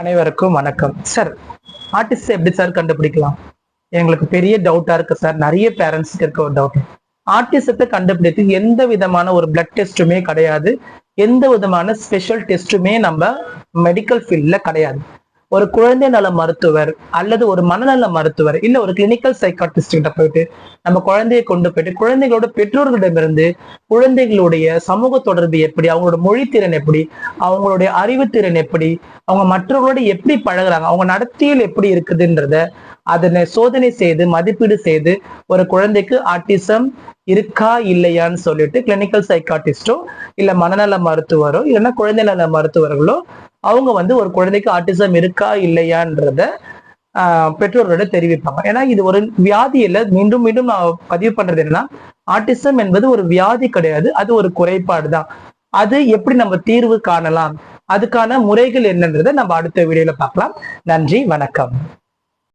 அனைவருக்கும் வணக்கம். Sir artist எப்படி சார் கண்டுபிடிக்கலாம்? எங்களுக்கு பெரிய டவுட்டா இருக்கு சார். நிறைய பேரண்ட்ஸ்க்கு இருக்க ஒரு டவுட் ஆர்டிசத்தை கண்டுபிடித்து எந்த விதமான ஒரு பிளட் டெஸ்ட்டுமே கிடையாது. எந்த விதமான ஸ்பெஷல் டெஸ்ட்டுமே நம்ம மெடிக்கல் ஃபீல்டில் கிடையாது. ஒரு குழந்தை நல மருத்துவர் அல்லது ஒரு மனநல மருத்துவர் இல்ல ஒரு கிளினிக்கல் சைக்காட்டிஸ்ட் கிட்ட போயிட்டு நம்ம குழந்தைய கொண்டு போயிட்டு குழந்தைகளோட பெற்றோர்களிடமிருந்து குழந்தைகளுடைய சமூக தொடர்பு எப்படி அவங்களோட மொழித்திறன் எப்படி அவங்களுடைய அறிவுத்திறன் எப்படி அவங்க மற்றவர்களோட எப்படி பழகுறாங்க அவங்க நடத்தியல் எப்படி இருக்குதுன்றத அதனை சோதனை செய்து மதிப்பீடு செய்து ஒரு குழந்தைக்கு ஆட்டிசம் இருக்கா இல்லையான்னு சொல்லிட்டு கிளினிக்கல் சைக்காட்டிஸ்டோ இல்ல மனநல மருத்துவரோ இல்லைன்னா குழந்தை நல மருத்துவர்களோ அவங்க வந்து ஒரு குழந்தைக்கு ஆட்டிசம் இருக்கா இல்லையான்றத ஆஹ், பெற்றோர்களிடம் தெரிவிப்பாங்க. ஏன்னா இது ஒரு வியாதி இல்லை. மீண்டும் மீண்டும் நான் பதிவு பண்றது என்னன்னா ஆட்டிசம் என்பது ஒரு வியாதி கிடையாது. அது ஒரு குறைபாடு தான். அது எப்படி நம்ம தீர்வு காணலாம்? அதுக்கான முறைகள் என்னன்றதை நம்ம அடுத்த வீடியோல பார்க்கலாம். நன்றி வணக்கம்.